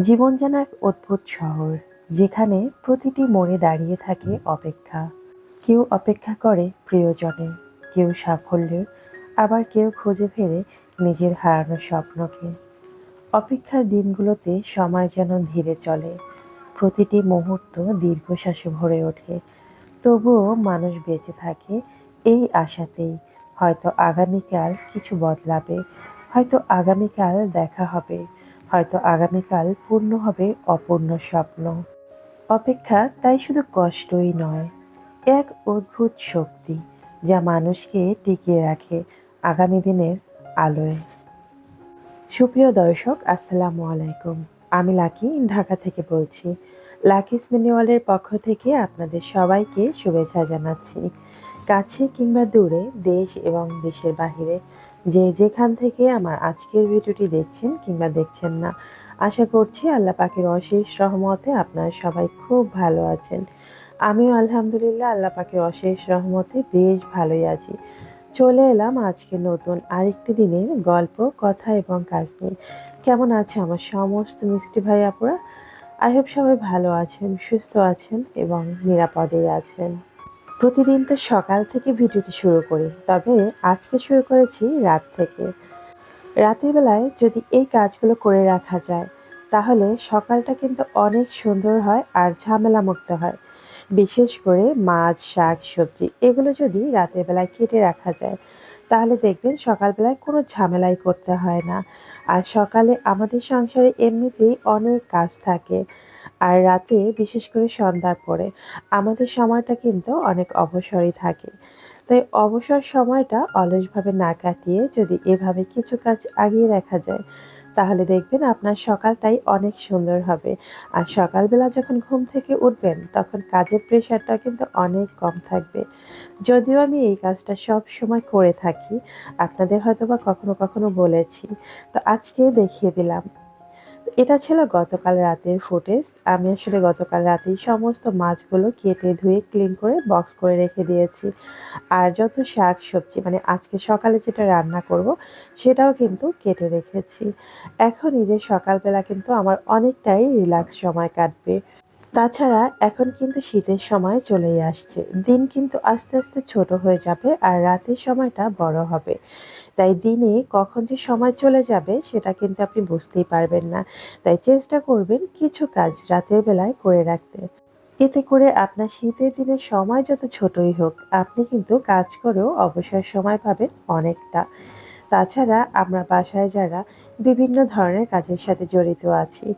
জীবন যেন এক অদ্ভুত শহর, যেখানে প্রতিটি মোড়ে দাঁড়িয়ে থাকে অপেক্ষা। কেউ অপেক্ষা করে প্রিয়জনের, কেউ সাফল্যের, আবার কেউ খুঁজে ফেরে নিজের হারানো স্বপ্নকে। অপেক্ষার দিনগুলোতে সময় যেন ধীরে চলে, প্রতিটি মুহূর্ত দীর্ঘশ্বাসে ভরে ওঠে। তবুও মানুষ বেঁচে থাকে এই আশাতেই, হয়তো আগামীকাল কিছু বদলাবে, হয়তো আগামীকাল দেখা হবে। হয়তো আগামীকাল পূর্ণ হবে অপূর্ণ স্বপ্ন। অপেক্ষা তাই শুধু কষ্টই নয়, এক অদ্ভুত শক্তি যা মানুষকে টিকিয়ে রাখে আগামী দিনের আলোয়। সুপ্রিয় দর্শক, আসসালামু আলাইকুম। আমি লাকি, ঢাকা থেকে বলছি। লাকিস মিনিওয়ালের পক্ষ থেকে আপনাদের সবাইকে শুভেচ্ছা জানাচ্ছি। কাছে কিংবা দূরে, দেশ এবং দেশের বাহিরে যে যেখান থেকে আমার আজকের ভিডিওটি দেখছেন কিংবা দেখছেন না, আশা করছি আল্লাহ পাকের অশেষ রহমতে আপনারা সবাই খুব ভালো আছেন। আমিও আলহামদুলিল্লাহ আল্লাহ পাকের অশেষ রহমতে বেশ ভালোই আছি। চলে এলাম আজকে নতুন আরেকটি দিনের গল্প, কথা এবং কাজ নিয়ে। কেমন আছে আমার সমস্ত মিষ্টি ভাই আপুরা? আই হোপ সবাই ভালো আছেন, সুস্থ আছেন এবং নিরাপদেই আছেন। প্রতিদিন তো সকাল থেকে ভিডিওটি শুরু করি, তবে আজকে শুরু করেছি রাত থেকে। রাতের বেলায় যদি এই কাজগুলো করে রাখা যায়, তাহলে সকালটা কিন্তু অনেক সুন্দর হয় আর ঝামেলা মুক্ত হয়। বিশেষ করে মাছ, শাক, সবজি, এগুলো যদি রাতের বেলায় কেটে রাখা যায় তাহলে দেখবেন সকালবেলায় কোনো ঝামেলাই করতে হয় না। আর সকালে আমাদের সংসারে এমনিতেই অনেক কাজ থাকে। আর রাতে বিশেষ করে সন্ধ্যার পরে আমাদের সময়টা কিন্তু অনেক অবসরই থাকে। তাই অবসর সময়টা অলসভাবে না কাটিয়ে যদি এভাবে কিছু কাজ আগিয়ে রাখা যায় তাহলে দেখবেন আপনার সকালটাই অনেক সুন্দর হবে। আর সকালবেলা যখন ঘুম থেকে উঠবেন, তখন কাজের প্রেশারটা কিন্তু অনেক কম থাকবে। যদিও আমি এই কাজটা সব সময় করে থাকি, আপনাদের হয়তো বা কখনো কখনো বলেছি। তো আজকে দেখিয়ে দিলাম এটা ছিল গতকাল রাতের ফুটেজ। আমি আসলে গতকাল রাতেই সমস্ত মাছগুলো কেটে ধুয়ে ক্লিন করে বক্স করে রেখে দিয়েছি। আর যত শাক সবজি মানে আজকে সকালে যেটা রান্না করব, সেটাও কিন্তু কেটে রেখেছি। এখন এই যে সকালবেলা কিন্তু আমার অনেকটাই রিল্যাক্স সময় কাটবে। তাছাড়া এখন কিন্তু শীতের সময় চলেই আসছে। দিন কিন্তু আস্তে আস্তে ছোট হয়ে যাবে আর রাতের সময়টা বড় হবে। তাই দিনে কখন যে সময় চলে যাবে সেটা কিন্তু আপনি বুঝতেই পারবেন না। তাই চেষ্টা করবেন কিছু কাজ রাতের বেলায় করে রাখতে। এতে করে আপনার শীতের দিনে সময় যত ছোটই হোক, আপনি কিন্তু কাজ করেও অবসর সময় পাবেন অনেকটা। তাছাড়া আমরা বাসায় যারা বিভিন্ন ধরনের কাজের সাথে জড়িত আছি,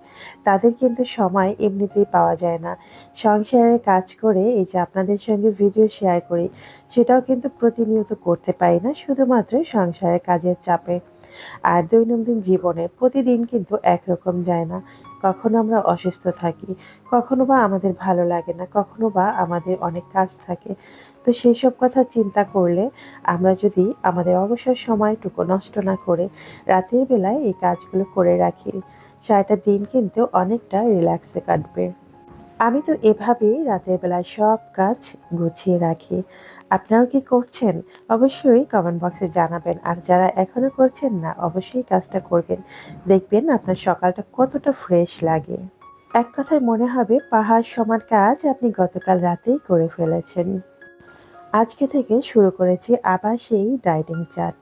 তাদের কিন্তু সময় এমনিতেই পাওয়া যায় না। সংসারের কাজ করে এই যে আপনাদের সঙ্গে ভিডিও শেয়ার করি, সেটাও কিন্তু প্রতিনিয়ত করতে পারি না, শুধুমাত্র সংসারের কাজের চাপে। আর দৈনন্দিন জীবনে প্রতিদিন কিন্তু একরকম যায় না। কখনো আমরা অসুস্থ থাকি, কখনো বা আমাদের ভালো লাগে না, কখনো বা আমাদের অনেক কাজ থাকে। তো সেই সব কথা চিন্তা করলে আমরা যদি আমাদের অবসর সময়টুকু নষ্ট না করে রাতের বেলায় এই কাজগুলো করে রাখি, সারাটা দিন কিন্তু অনেকটা রিল্যাক্সে কাটবে। আমি তো এভাবেই রাতের বেলায় সব কাজ গুছিয়ে রাখি। আপনারাও কি করছেন? অবশ্যই কমেন্ট বক্সে জানাবেন। আর যারা এখনও করছেন না, অবশ্যই কাজটা করবেন। দেখবেন আপনার সকালটা কতটা ফ্রেশ লাগে। এক কথায় মনে হবে, পাহাড় সমান কাজ আপনি গতকাল রাতেই করে ফেলেছেন। আজকে থেকে শুরু করেছি আবার সেই ডায়েটিং চার্ট।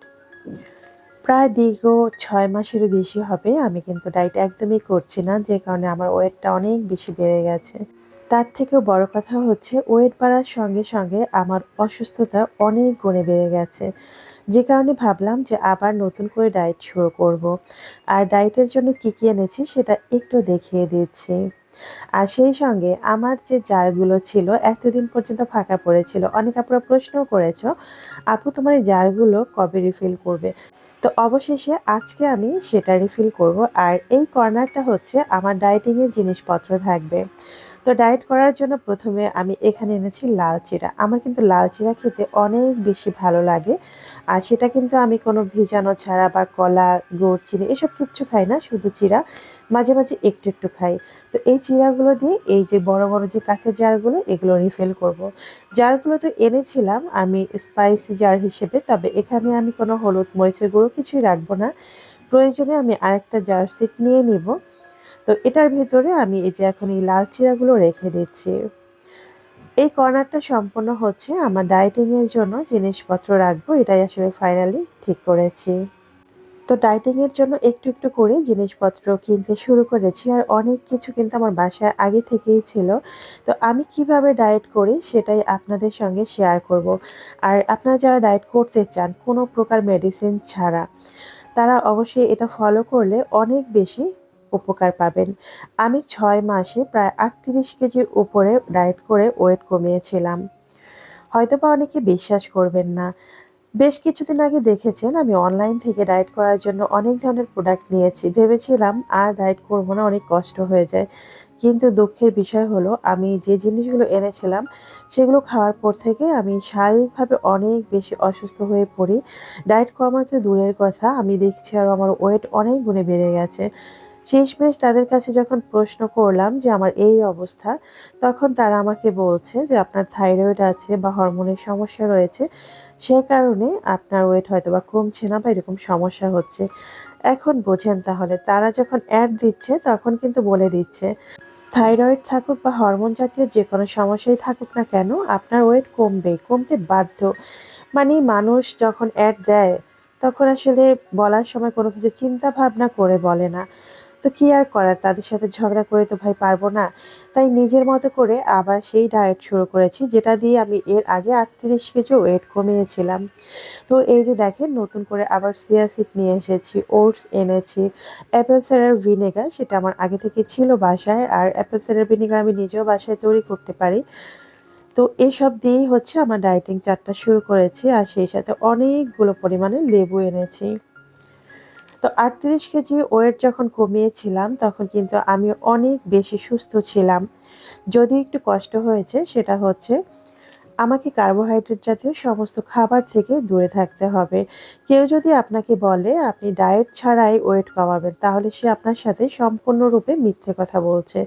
প্রায় দীর্ঘ ছয় মাসেরও বেশি হবে, আমি কিন্তু ডায়েট একদমই করছি না, যে কারণে আমার ওয়েটটা অনেক বেশি বেড়ে গেছে। তার থেকেও বড় কথা হচ্ছে, ওয়েট বাড়ার সঙ্গে সঙ্গে আমার অসুস্থতা অনেক গুণে বেড়ে গেছে। যে কারণে ভাবলাম যে আবার নতুন করে ডায়েট শুরু করব। আর ডায়েটের জন্য কী কী এনেছি সেটা একটু দেখিয়ে দিচ্ছি। আর সেই সঙ্গে আমার যে জারগুলো ছিল, এতদিন পর্যন্ত ফাঁকা পড়েছিল। অনেক আপনারা প্রশ্নও করেছ, আপু, তোমার এই জারগুলো কবে রিফিল করবে? তো অবশেষে আজকে আমি সেটা রিফিল করব। আর এই কর্নারটা হচ্ছে আমার ডায়েটিংয়ের জিনিসপত্র থাকবে। তো ডায়েট করার জন্য প্রথমে আমি এখানে এনেছি লাল চিরা আমার কিন্তু লাল চিরা খেতে অনেক বেশি ভালো লাগে। আর সেটা কিন্তু আমি কোনো ভিজানো ছাড়া বা কলা, গুড়, চিনি এসব কিচ্ছু খাই না, শুধু চিরা মাঝে মাঝে একটু একটু খাই। তো এই চিরাগুলো দিয়ে এই যে বড় বড় যে কাঁচের জারগুলো, এগুলো রিফিল করব। জারগুলো তো এনেছিলাম আমি স্পাইসি জার হিসেবে, তবে এখানে আমি কোনো হলুদ মরিচের গুঁড়ো কিছুই রাখব না। প্রয়োজনে আমি আরেকটা জার সিট নিয়ে নিব। তো এটার ভেতরে আমি এই যে এখন এই লাল চিরাগুলো রেখে দিচ্ছি। এই কর্নারটা সম্পূর্ণ হচ্ছে আমার ডায়েটিংয়ের জন্য জিনিসপত্র রাখব, এটাই আসলে ফাইনালি ঠিক করেছি। তো ডায়েটিংয়ের জন্য একটু একটু করে জিনিসপত্র কিনতে শুরু করেছি আর অনেক কিছু কিন্তু আমার বাসায় আগে থেকেই ছিল। তো আমি কীভাবে ডায়েট করি সেটাই আপনাদের সঙ্গে শেয়ার করব। আর আপনারা যারা ডায়েট করতে চান কোনো প্রকার মেডিসিন ছাড়া, তারা অবশ্যই এটা ফলো করলে অনেক বেশি উপকার পাবেন। আমি ছয় মাসে প্রায় আটত্রিশ কেজির উপরে ডায়েট করে ওয়েট কমিয়েছিলাম। হয়তো বা অনেকে বিশ্বাস করবেন না। বেশ কিছুদিন আগে দেখেছেন, আমি অনলাইন থেকে ডায়েট করার জন্য অনেক ধরনের প্রোডাক্ট নিয়েছি। ভেবেছিলাম, আর ডায়েট করব না, অনেক কষ্ট হয়ে যায়। কিন্তু দুঃখের বিষয় হলো, আমি যে জিনিসগুলো এনেছিলাম, সেগুলো খাওয়ার পর থেকে আমি শারীরিকভাবে অনেক বেশি অসুস্থ হয়ে পড়ি। ডায়েট কমাতে দূরের কথা, আমি দেখছি আর আমার ওয়েট অনেক গুণে বেড়ে গেছে। শেষমেশ তাদের কাছে যখন প্রশ্ন করলাম যে আমার এই অবস্থা, তখন তারা আমাকে বলছে যে আপনার থাইরয়েড আছে বা হরমোনের সমস্যা রয়েছে, সে কারণে আপনার ওয়েট হয়তো বা কমছে না বা এরকম সমস্যা হচ্ছে। এখন বোঝেন তাহলে, তারা যখন অ্যাড দিচ্ছে, তখন কিন্তু বলে দিচ্ছে, থাইরয়েড থাকুক বা হরমোন জাতীয় যে কোনো সমস্যাই থাকুক না কেন, আপনার ওয়েট কমবে, কমতে বাধ্য। মানে মানুষ যখন অ্যাড দেয়, তখন আসলে বলার সময় কোনো কিছু চিন্তা ভাবনা করে বলে না। তো কি আর করার? তাদের সাথে ঝগড়া করে তো ভাই পারব না। তাই নিজের মতো করে আবার সেই ডায়েট শুরু করেছি, যেটা দিয়ে আমি এর আগে আটত্রিশ কেজি ওয়েট কমিয়েছিলাম। তো এই যে দেখেন, নতুন করে আবার সিয়া সিড নিয়ে এসেছি ওটস এনেছি অ্যাপেল সাইডার ভিনেগার সেটা আমার আগে থেকে ছিল বাসায়, আর অ্যাপেল সাইডার ভিনেগার আমি নিজেও বাসায় তৈরি করতে পারি। তো এসব দিয়েই হচ্ছে আমার ডায়েটিং চারটা শুরু করেছি, আর সেই সাথে অনেকগুলো পরিমাণে লেবু এনেছি। তো আটত্রিশ কেজি ওয়েট যখন কমিয়েছিলাম, তখন কিন্তু আমি অনেক বেশি সুস্থ ছিলাম। যদি একটু কষ্ট হয়েছে, সেটা হচ্ছে আমাকে কার্বোহাইড্রেট জাতীয় সমস্ত খাবার থেকে দূরে থাকতে হবে। কেউ যদি আপনাকে বলে, আপনি ডায়েট ছাড়াই ওয়েট কমাবেন, তাহলে সে আপনার সাথে সম্পূর্ণরূপে মিথ্যে কথা বলছে।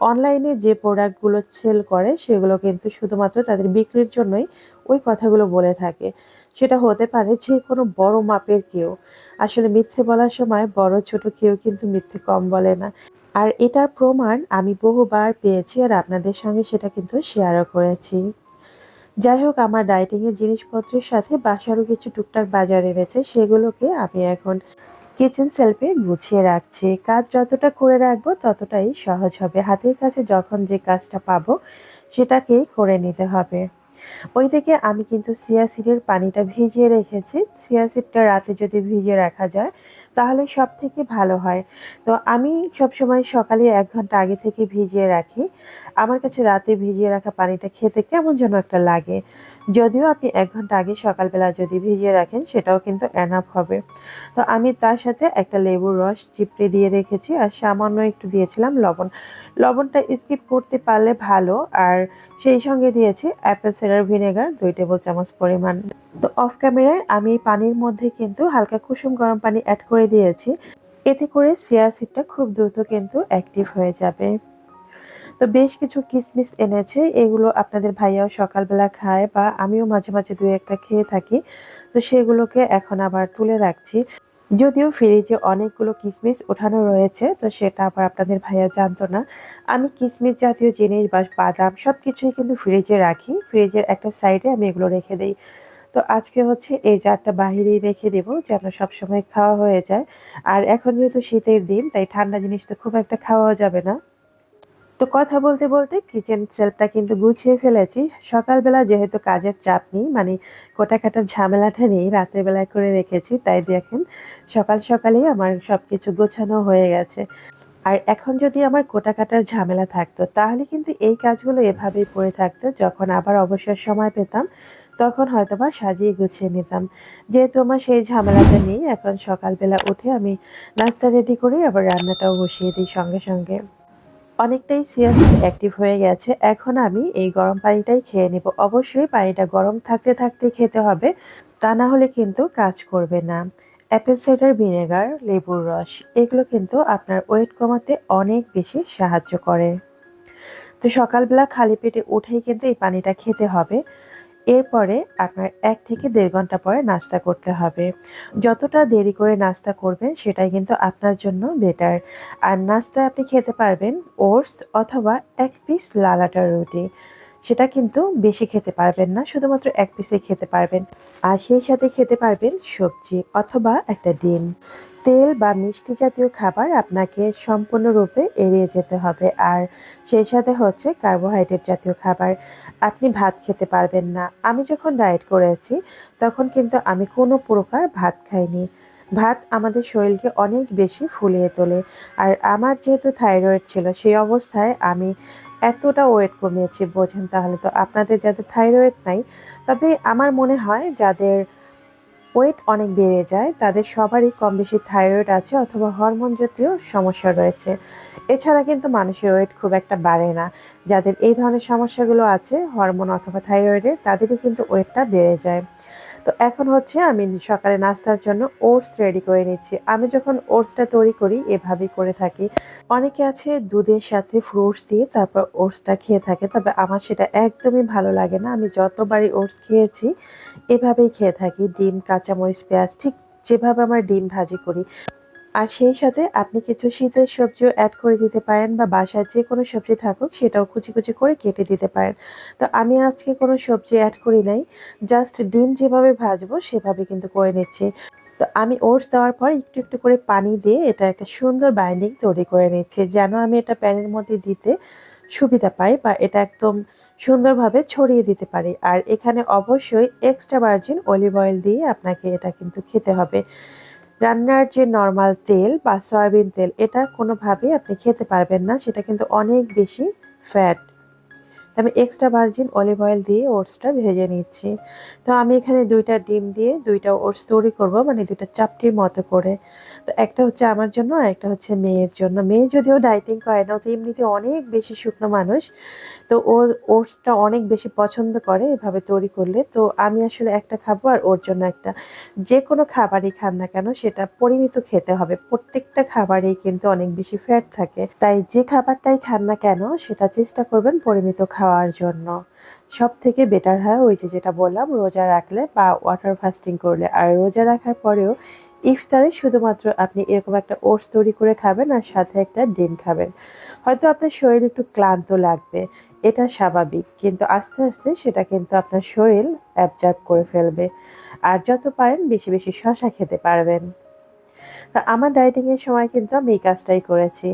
অনলাইনে যে প্রোডাক্টগুলো সেল করে, সেগুলো কিন্তু শুধুমাত্র তাদের বিক্রির জন্যই ওই কথাগুলো বলে থাকে। সেটা হতে পারে যে কোনো বড় মাপের কেউ। আসলে মিথ্যে বলার সময় বড় ছোট কেউ কিন্তু মিথ্যে কম বলে না। আর এটার প্রমাণ আমি বহুবার পেয়েছি আর আপনাদের সঙ্গে সেটা কিন্তু শেয়ারও করেছি। যাই হোক, আমার ডায়েটিংয়ের জিনিসপত্রের সাথে বাসারও কিছু টুকটাক বাজার এনেছে, সেগুলোকে আমি এখন কিচেন সেলফে গুছিয়ে রাখছি। কাজ যতটা করে রাখব ততটাই সহজ হবে। হাতের কাছে যখন যে কাজটা পাবো, সেটাকেই করে নিতে হবে। ওই থেকে আমি কিন্তু সিয়াসিডের পানিটা ভিজিয়ে রেখেছি। সিয়াসিডটা রাতে যদি ভিজিয়ে রাখা যায় তাহলে সব থেকে ভালো হয়। তো আমি সব সময় সকালে এক ঘণ্টা আগে থেকে ভিজিয়ে রাখি। আমার কাছে রাতে ভিজিয়ে রাখা পানিটা খেতে কেমন যেন একটা লাগে। যদিও আপনি এক ঘণ্টা আগে সকালবেলা যদি ভিজিয়ে রাখেন, সেটাও কিন্তু অ্যানাফ হবে। তো আমি তার সাথে একটা লেবুর রস চিপড়ে দিয়ে রেখেছি আর সামান্য একটু দিয়েছিলাম লবণ। লবণটা স্কিপ করতে পারলে ভালো। আর সেই সঙ্গে দিয়েছি অ্যাপেল সিডার ভিনেগার দুই টেবিল চামচ পরিমাণ। তো অফ ক্যামেরায় আমি পানির মধ্যে কিন্তু হালকা কুসুম গরম পানি অ্যাড করে দিয়েছি। এতে করে সিয়াসিডটা খুব দ্রুত কিন্তু অ্যাক্টিভ হয়ে যাবে। তো বেশ কিছু কিসমিস এনেছে, এগুলো আপনাদের ভাইয়াও সকালবেলা খায় বা আমিও মাঝে মাঝে দু একটা খেয়ে থাকি। তো সেগুলোকে এখন আবার তুলে রাখছি। যদিও ফ্রিজে অনেকগুলো কিসমিস ওঠানো রয়েছে, তো সেটা আবার আপনাদের ভাইয়া জানতো না। আমি কিসমিস জাতীয় জিনিস বা বাদাম সব কিছুই কিন্তু ফ্রিজে রাখি। ফ্রিজের একটা সাইডে আমি এগুলো রেখে দিই। তো আজকে হচ্ছে এই জারটা বাহিরেই রেখে দেব যেন সবসময় খাওয়া হয়ে যায়। আর এখন যেহেতু শীতের দিন, তাই ঠান্ডা জিনিস তো খুব একটা খাওয়া যাবে না। তো কথা বলতে বলতে কিচেন সেলফটা কিন্তু গুছিয়ে ফেলেছি। সকালবেলা যেহেতু কাজের চাপ নেই মানে কোটাকাটার ঝামেলাটা নেই, রাতের বেলায় করে রেখেছি, তাই দেখেন সকাল সকালেই আমার সব কিছু গোছানো হয়ে গেছে। আর এখন যদি আমার কোটা কাটার ঝামেলা থাকতো, তাহলে কিন্তু এই কাজগুলো এভাবেই পড়ে থাকতো, যখন আবার অবসর সময় পেতাম তখন হয়তো বা সাজিয়ে গুছিয়ে নিতাম। যেহেতু আমার সেই ঝামেলাটা নেই, এখন সকালবেলা উঠে আমি নাস্তা রেডি করে আবার রান্নাটাও বসিয়ে দিই সঙ্গে সঙ্গে। অনেকটাই সিরিয়াসলি অ্যাক্টিভ হয়ে গেছে। এখন আমি এই গরম পানিটাই খেয়ে নেব। অবশ্যই পানিটা গরম থাকতে থাকতে খেতে হবে, তা না হলে কিন্তু কাজ করবে না। অ্যাপেল সাইডার ভিনেগার লেবুর রস, এগুলো কিন্তু আপনার ওয়েট কমাতে অনেক বেশি সাহায্য করে। তো সকালবেলা খালি পেটে উঠেই কিন্তু এই পানিটা খেতে হবে। এরপরে আপনার এক থেকে দেড় ঘণ্টা পরে নাস্তা করতে হবে। যতটা দেরি করে নাস্তা করবেন, সেটাই কিন্তু আপনার জন্য বেটার আর নাস্তায় আপনি খেতে পারবেন ওটস অথবা এক পিস লালাটা রুটি। সেটা কিন্তু বেশি খেতে পারবেন না, শুধুমাত্র এক পিসে খেতে পারবেন। আর সেই সাথে খেতে পারবেন সবজি অথবা একটা ডিম। তেল বা মিষ্টি জাতীয় খাবার আপনাকে সম্পূর্ণরূপে এড়িয়ে যেতে হবে। আর সেই সাথে হচ্ছে কার্বোহাইড্রেট জাতীয় খাবার আপনি ভাত খেতে পারবেন না। আমি যখন ডায়েট করেছি, তখন কিন্তু আমি কোনো প্রকার ভাত খাইনি। ভাত আমাদের শরীরকে অনেক বেশি ফুলিয়ে তোলে। আর আমার যেহেতু থাইরয়েড ছিল, সেই অবস্থায় আমি এতটা ওয়েট কমিয়েছি, বোঝেন তাহলে তো। আপনাদের যাদের থাইরয়েড নাই, তবে আমার মনে হয় যাদের ওয়েট অনেক বেড়ে যায়, তাদের সবারই কম বেশি থাইরয়েড আছে অথবা হরমোন জাতীয় সমস্যা রয়েছে। এছাড়া কিন্তু মানুষের ওয়েট খুব একটা বাড়ে না। যাদের এই ধরনের সমস্যাগুলো আছে হরমোন অথবা থাইরয়েডের তাদেরই কিন্তু ওয়েটটা বেড়ে যায়। তো এখন হচ্ছে আমি সকালে নাস্তার জন্য ওটস রেডি করে নিচ্ছি। আমি যখন ওটসটা তৈরি করি, এভাবেই করে থাকি। অনেকে আছে দুধের সাথে ফ্রুটস দিয়ে তারপর ওটসটা খেয়ে থাকে, তবে আমার সেটা একদমই ভালো লাগে না। আমি যতবারই ওটস খেয়েছি, এভাবেই খেয়ে থাকি। ডিম, কাঁচামরিচ, পেঁয়াজ, ঠিক যেভাবে আমার ডিম ভাজি করি। আর সেই সাথে আপনি কিছু শীতের সবজিও অ্যাড করে দিতে পারেন বা বাসায় যে কোনো সবজি থাকুক, সেটাও কুচি কুচি করে কেটে দিতে পারেন। তো আমি আজকে কোনো সবজি অ্যাড করি নাই জাস্ট ডিম যেভাবে ভাজবো সেভাবে কিন্তু করে নিচ্ছি। তো আমি ওটস দেওয়ার পর একটু একটু করে পানি দিয়ে এটা একটা সুন্দর বাইন্ডিং তৈরি করে নিচ্ছি, যেন আমি এটা প্যানের মধ্যে দিতে সুবিধা পাই বা এটা একদম সুন্দরভাবে ছড়িয়ে দিতে পারি। আর এখানে অবশ্যই এক্সট্রা ভার্জিন অলিভ অয়েল দিয়ে আপনাকে এটা কিন্তু খেতে হবে। রান্নার যে নর্মাল তেল বা সয়াবিন তেল, এটা কোনোভাবেই আপনি খেতে পারবেন না। সেটা কিন্তু অনেক বেশি ফ্যাট তো আমি এক্সট্রা ভার্জিন অলিভ অয়েল দিয়ে ওটসটা ভেজে নিচ্ছি। তো আমি এখানে দুইটা ডিম দিয়ে দুইটা ওটস তৈরি করব মানে দুইটা চাপটির মতো করে। তো একটা হচ্ছে আমার জন্য আর একটা হচ্ছে মেয়ের জন্য। মেয়ে যদিও ডাইটিং করে না তো এমনিতে অনেক বেশি শুকনো মানুষ। তো ওর ওটসটা অনেক বেশি পছন্দ করে এভাবে তৈরি করলে। তো আমি আসলে একটা খাব আর ওর জন্য একটা। যে কোনো খাবারই খান না কেন, সেটা পরিমিত খেতে হবে। প্রত্যেকটা খাবারেই কিন্তু অনেক বেশি ফ্যাট থাকে। তাই যে খাবারটাই খান না কেন, সেটা চেষ্টা করবেন পরিমিত খাওয়ার জন্য। সব থেকে বেটার হয় ওই যে যেটা বললাম, রোজা রাখলে বা ওয়াটার ফাস্টিং করলে। আর রোজা রাখার পরেও ইফতারে শুধুমাত্র আপনি এরকম একটা ওটস তৈরি করে খাবেন আর সাথে একটা ডিম খাবেন। হয়তো আপনার শরীর একটু ক্লান্ত লাগবে, এটা স্বাভাবিক। কিন্তু আস্তে আস্তে সেটা কিন্তু আপনার শরীর অ্যাবজার্ভ করে ফেলবে। আর যত পারেন বেশি বেশি শশা খেতে পারবেন। তা আমার ডায়েটিংয়ের সময় কিন্তু আমি এই কাজটাই করেছি।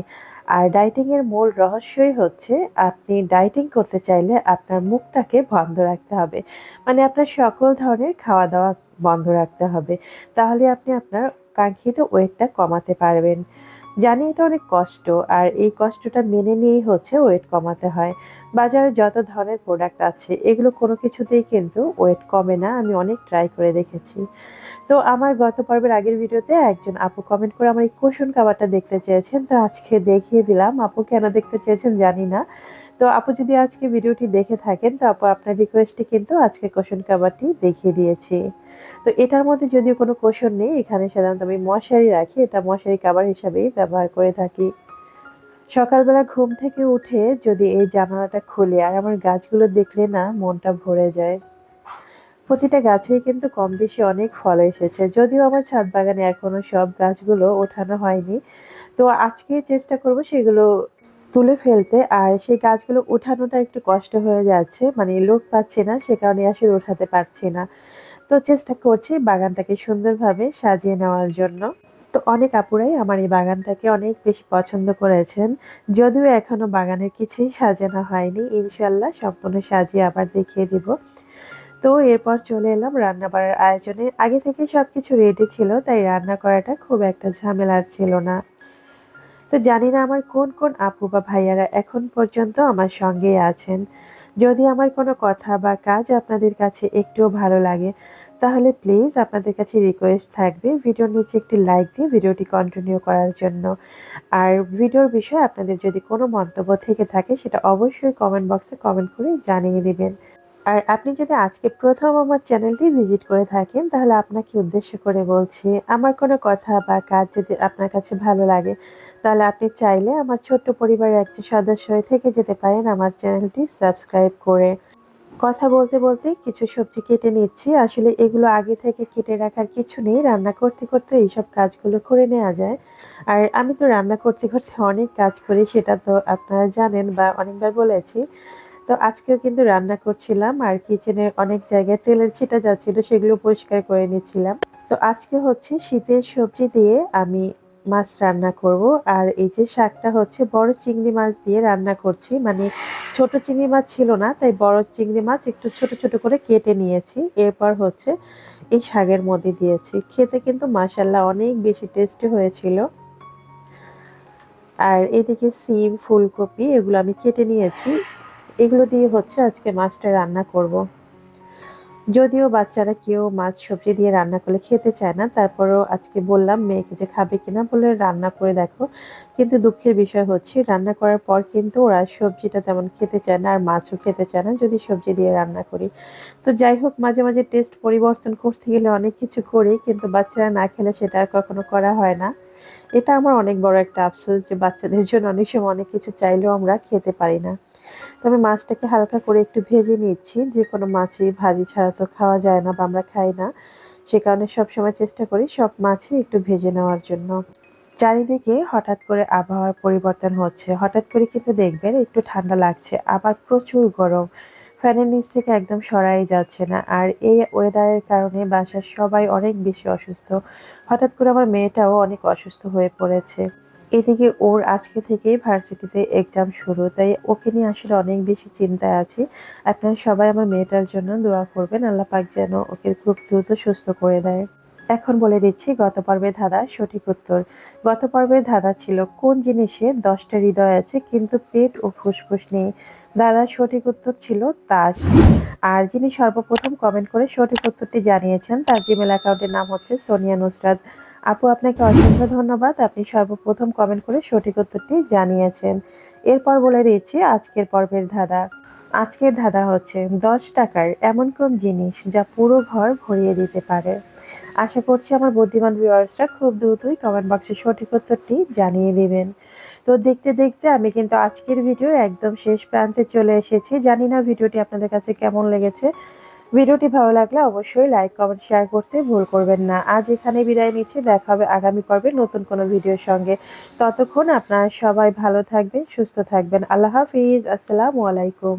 আর ডায়েটিংয়ের মূল রহস্যই হচ্ছে, আপনি ডাইটিং করতে চাইলে আপনার মুখটাকে বন্ধ রাখতে হবে। মানে আপনার সকল ধরনের খাওয়া দাওয়া বন্ধ রাখতে হবে। তাহলে আপনি আপনার কাঙ্ক্ষিত ওয়েটটা কমাতে পারবেন। জানি এটা অনেক কষ্ট, আর এই কষ্টটা মেনে নিয়েই হচ্ছে ওয়েট কমাতে হয়। বাজারে যত ধরনের প্রোডাক্ট আছে, এগুলো কোনো কিছুতেই কিন্তু ওয়েট কমে না, আমি অনেক ট্রাই করে দেখেছি। তো আমার গত পর্বের আগের ভিডিওতে একজন আপু কমেন্ট করে আমার এই কোষণ খাবারটা দেখতে চেয়েছেন, তো আজকে দেখিয়ে দিলাম। আপু কেন দেখতে চেয়েছেন জানি না। তো আপু যদি আজকে ভিডিওটি দেখে থাকেন, তো আপু আপনার রিকোয়েস্টে কিন্তু আজকে কোশন কাবারটি দেখিয়ে দিয়েছি। তো এটার মধ্যে যদিও কোনো কোশন নেই, এখানে সাধারণত আমি মশারি রাখি, এটা মশারি কাবার হিসাবেই ব্যবহার করে থাকি। সকালবেলা ঘুম থেকে উঠে যদি এই জানালাটা খুলে, আর আমার গাছগুলো দেখলে না মনটা ভরে যায়। প্রতিটা গাছেই কিন্তু কম বেশি অনেক ফল এসেছে। যদিও আমার ছাদ বাগানে এখনও সব গাছগুলো ওঠানো হয়নি, তো আজকে চেষ্টা করব সেগুলো তুলে ফেলতে আর সেই গাছগুলো উঠানোটা একটু কষ্ট হয়ে যাচ্ছে মানে লোক পাচ্ছে না, সে কারণে আসলে উঠাতে পারছি না। তো চেষ্টা করছি বাগানটাকে সুন্দরভাবে সাজিয়ে নেওয়ার জন্য। তো অনেক আপুরাই আমার এই বাগানটাকে অনেক বেশি পছন্দ করেছেন, যদিও এখনও বাগানের কিছুই সাজানো হয়নি। ইনশাল্লাহ সম্পূর্ণ সাজিয়ে আবার দেখিয়ে দিব। তো এরপর চলে এলাম রান্না বাড়ার আয়োজনে। আগে থেকে সব কিছু রেডি ছিল, তাই রান্না করাটা খুব একটা ঝামেলার ছিল না। তো জানি না আমার কোন কোন আপু বা ভাইয়ারা এখন পর্যন্ত আমার সঙ্গে আছেন। যদি আমার কোনো কথা বা কাজ আপনাদের কাছে একটুও ভালো লাগে, তাহলে প্লিজ আপনাদের কাছে রিকোয়েস্ট থাকবে ভিডিওর নিচে একটি লাইক দিয়ে ভিডিওটি কন্টিনিউ করার জন্য। আর ভিডিওর বিষয়ে আপনাদের যদি কোনো মন্তব্য থেকে থাকে, সেটা অবশ্যই কমেন্ট বক্সে কমেন্ট করে জানিয়ে দিবেন। আর আপনি যদি আজকে প্রথম আমার চ্যানেলটি ভিজিট করে থাকেন, তাহলে আপনাকে উদ্দেশ্য করে বলছি, আমার কোনো কথা বা কাজ যদি আপনার কাছে ভালো লাগে, তাহলে আপনি চাইলে আমার ছোট্ট পরিবারের একজন সদস্য হয়ে থেকে যেতে পারেন আমার চ্যানেলটি সাবস্ক্রাইব করে। কথা বলতে বলতে কিছু সবজি কেটে নিচ্ছি। আসলে এগুলো আগে থেকে কেটে রাখার কিছু নেই। রান্না করতে করতে এইসব কাজগুলো করে নেওয়া যায়। আর আমি তো রান্না করতে করতে অনেক কাজ করি, সেটা তো আপনারা জানেন বা অনেকবার বলেছি। তো আজকেও কিন্তু রান্না করছিলাম আর কিচেনের অনেক জায়গায় তেলের ছিটা যাচ্ছিল সেগুলো পরিষ্কার করে নিয়েছিলাম তো আজকে হচ্ছে শীতের সবজি দিয়ে আমি মাছ রান্না করব আর এই যে শাকটা হচ্ছে বড় চিংড়ি মাছ দিয়ে রান্না করছি। মানে ছোট চিংড়ি মাছ ছিল না, তাই বড় চিংড়ি মাছ একটু ছোট ছোট করে কেটে নিয়েছি। এরপর হচ্ছে এই শাকের মধ্যে দিয়েছি। খেতে কিন্তু মাসাল্লাহ অনেক বেশি টেস্টি হয়েছিল। আর এদিকে সিম, ফুলকপি এগুলো আমি কেটে নিয়েছি। এগুলো দিয়ে হচ্ছে আজকে মাছটা রান্না করব। যদিও বাচ্চারা কেউ মাছ সবজি দিয়ে রান্না করলে খেতে চায় না, তারপরেও আজকে বললাম মেয়েকে যে খাবে কিনা বলে রান্না করে দেখো। কিন্তু দুঃখের বিষয় হচ্ছে রান্না করার পর কিন্তু ওরা সবজিটা তেমন খেতে চায় না আর মাছও খেতে চায় না যদি সবজি দিয়ে রান্না করি। তো যাই হোক, মাঝে মাঝে টেস্ট পরিবর্তন করতে গেলে অনেক কিছু করি, কিন্তু বাচ্চারা না খেলে সেটা আর কখনো করা হয় না। এটা আমার অনেক বড় একটা আফসোস যে বাচ্চাদের জন্য অনেক সময় অনেক কিছু চাইলেও আমরা খেতে পারি না। তবে মাছটাকে হালকা করে একটু ভেজে নিচ্ছি। যে কোনো মাছই ভাজি ছাড়া তো খাওয়া যায় না বা আমরা খাই না। সে কারণে সবসময় চেষ্টা করি সব মাছই একটু ভেজে নেওয়ার জন্য। চারিদিকে হঠাৎ করে আবহাওয়ার পরিবর্তন হচ্ছে। হঠাৎ করে কিন্তু দেখবেন একটু ঠান্ডা লাগছে, আবার প্রচুর গরম। ফ্যানের নিচ থেকে একদম সরাই যাচ্ছে না। আর এই ওয়েদারের কারণে বাসার সবাই অনেক বেশি অসুস্থ। হঠাৎ করে আমার মেয়েটাও অনেক অসুস্থ হয়ে পড়েছে। এদিকে ওর আজকে থেকেই ভার্সিটিতে এক্সাম শুরু, তাই ওকে নিয়ে আসলে অনেক বেশি চিন্তায় আছি। আপনারা সবাই আমার মেয়েটার জন্য দোয়া করবেন, আল্লাহ পাক যেন ওকে খুব দ্রুত সুস্থ করে দেয়। এখন বলে দিচ্ছি, গত পর্বের ধাঁধা সঠিক উত্তর। গত পর্বের ধাঁধা ছিল, কোন জিনিসের দশটা হৃদয় আছে কিন্তু পেট ও ফুসফুস নেই? দাদার সঠিক উত্তর ছিল, তাস। আর যিনি সর্বপ্রথম কমেন্ট করে সঠিক উত্তরটি জানিয়েছেন, তার জিমেল অ্যাকাউন্টের নাম হচ্ছে সোনিয়া নুসরাত। আপু আপনাকে অসংখ্য ধন্যবাদ। আপনি সর্বপ্রথম কমেন্ট করে সঠিক উত্তরটি জানিয়েছেন। এরপর বলে দিচ্ছি আজকের পর্বের ধাঁধা। আজকের ধাঁধা হচ্ছে দশ টাকার এমন কোন জিনিস যা পুরো ঘর ভরিয়ে দিতে পারে? আশা করছি আমার বুদ্ধিমান ভিউয়ার্সরা খুব দ্রুতই কমেন্ট বক্সে সঠিক উত্তরটি জানিয়ে দেবেন। তো দেখতে দেখতে আমি কিন্তু আজকের ভিডিওর একদম শেষ প্রান্তে চলে এসেছি। জানি না ভিডিওটি আপনাদের কাছে কেমন লেগেছে। ভিডিওটি ভালো লাগলে অবশ্যই লাইক, কমেন্ট, শেয়ার করতে ভুল করবেন না। আজ এখানে বিদায় নিচ্ছি। দেখা হবে আগামী পর্বে নতুন কোনো ভিডিওর সঙ্গে। ততক্ষণ আপনারা সবাই ভালো থাকবেন, সুস্থ থাকবেন। আল্লাহ হাফিজ। আসসালামু আলাইকুম।